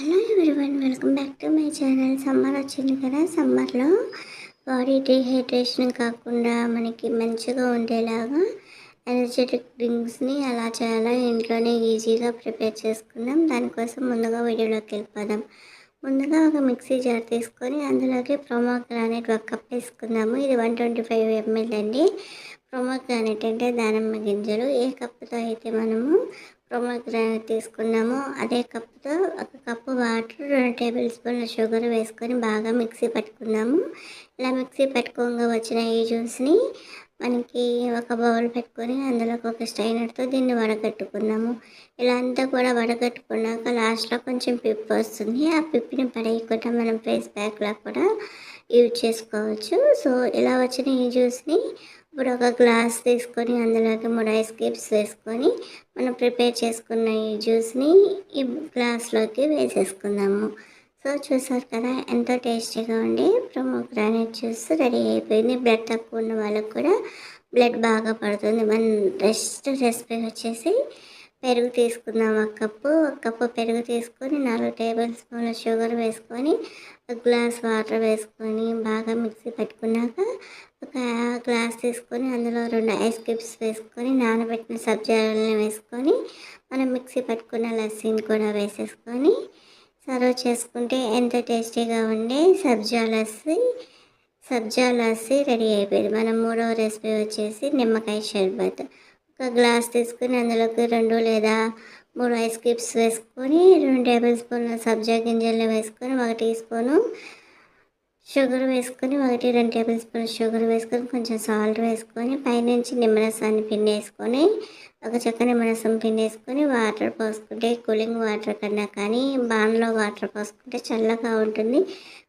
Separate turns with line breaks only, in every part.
Hello everyone welcome back to my channel summer వచ్చింది కదా సమ్మర్లో బాడీ డీహైడ్రేషన్ కాకుండా మనకి మంచిగా ఉండేలాగా ఎనర్జెటిక్ డ్రింక్స్ని ఎలా చేయాలో ఇంట్లోనే ఈజీగా ప్రిపేర్ చేసుకుందాం. దానికోసం ముందుగా వీడియోలోకి వెళ్ళిపోదాం. ముందుగా ఒక మిక్సీ జార్ తీసుకొని అందులోకి గ్రానైట్ ఒక కప్ వేసుకుందాము. ఇది వన్ ట్వంటీ ఫైవ్ ఎంఎల్ అండి. గ్రానైట్ అంటే దానిమ్మ గింజలు ఏ కప్పుతో అయితే మనము గ్రానైట్ తీసుకున్నామో అదే కప్పుతో ఒక కప్పు వాటర్ రెండు టేబుల్ స్పూన్ల షుగర్ వేసుకొని బాగా మిక్సీ పట్టుకున్నాము. ఇలా మిక్సీ పెట్టుకోగా వచ్చిన ఈ జ్యూస్ని మనకి ఒక బౌల్ పెట్టుకొని అందులోకి ఒక స్టైనర్తో దీన్ని వడగట్టుకున్నాము. ఇలా అంతా కూడా వడగట్టుకున్నాక లాస్ట్లో కొంచెం పిప్పు వస్తుంది. ఆ పిప్పిని పడేయకుండా మనం ఫేస్ ప్యాక్లా కూడా యూజ్ చేసుకోవచ్చు. సో ఇలా వచ్చిన ఈ జ్యూస్ని ఇప్పుడు ఒక గ్లాస్ తీసుకొని అందులోకి మూడు ఐస్ క్యూబ్స్ వేసుకొని మనం ప్రిపేర్ చేసుకున్న ఈ జ్యూస్ని ఈ గ్లాస్లోకి వేసేసుకుందాము. సో చూసారు కదా ఎంతో టేస్టీగా ఉండి గ్రానైట్ జ్యూస్ రెడీ అయిపోయింది. బ్లడ్ తక్కువ ఉన్న వాళ్ళకు కూడా బ్లడ్ బాగా పడుతుంది. మన రెస్ట్ రెసిపీ వచ్చేసి పెరుగు తీసుకుందాం. ఒక కప్పు ఒక కప్పు పెరుగు తీసుకొని నాలుగు టేబుల్ స్పూన్ల షుగర్ వేసుకొని ఒక గ్లాస్ వాటర్ వేసుకొని బాగా మిక్సీ పెట్టుకున్నాక గ్లాస్ తీసుకొని అందులో రెండు ఐస్ క్యూబ్స్ వేసుకొని నానబెట్టిన సబ్జాలని వేసుకొని మనం మిక్సీ పట్టుకున్న లస్సీని కూడా వేసేసుకొని సర్వ్ చేసుకుంటే ఎంత టేస్టీగా ఉండే సబ్జా లస్సీ సబ్జా లస్సీ రెడీ అయిపోయింది. మనం మూడవ రెసిపీ వచ్చేసి నిమ్మకాయ షర్బత్. ఒక గ్లాస్ తీసుకుని అందులోకి రెండు లేదా మూడు ఐస్ క్యూబ్స్ వేసుకొని రెండు టేబుల్ స్పూన్ల సబ్జా గింజలు వేసుకొని ఒక టీ స్పూను షుగర్ వేసుకొని ఒకటి రెండు టేబుల్ స్పూన్ షుగర్ వేసుకొని కొంచెం సాల్ట్ వేసుకొని పైనుంచి నిమ్మరసాన్ని పిండి వేసుకొని ఒక చెక్క నిమ్మరసం పిండి వేసుకొని వాటర్ పోసుకుంటే కూలింగ్ వాటర్ కన్నా కానీ బాన్లో వాటర్ పోసుకుంటే చల్లగా ఉంటుంది.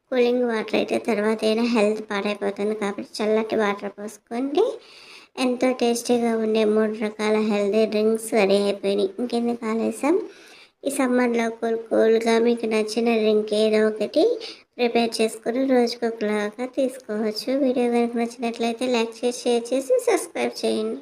కూలింగ్ వాటర్ అయితే తర్వాత అయినా హెల్త్ పాడైపోతుంది కాబట్టి చల్లటి వాటర్ పోసుకోండి ఎంతో టేస్టీగా ఉండే మూడు రకాల హెల్దీ డ్రింక్స్ రెడీ అయిపోయినాయి. ఇంకెందుకు ఆలస్యం? ఈ సమ్మర్లో కూల్ కూల్గా మీకు నచ్చిన డ్రింక్ ఏదో ఒకటి ప్రిపేర్ చేసుకుని రోజుకొకలాగా తీసుకోవచ్చు. వీడియో కనుక నచ్చినట్లయితే లైక్ చేసి షేర్ చేసి సబ్స్క్రైబ్ చేయండి.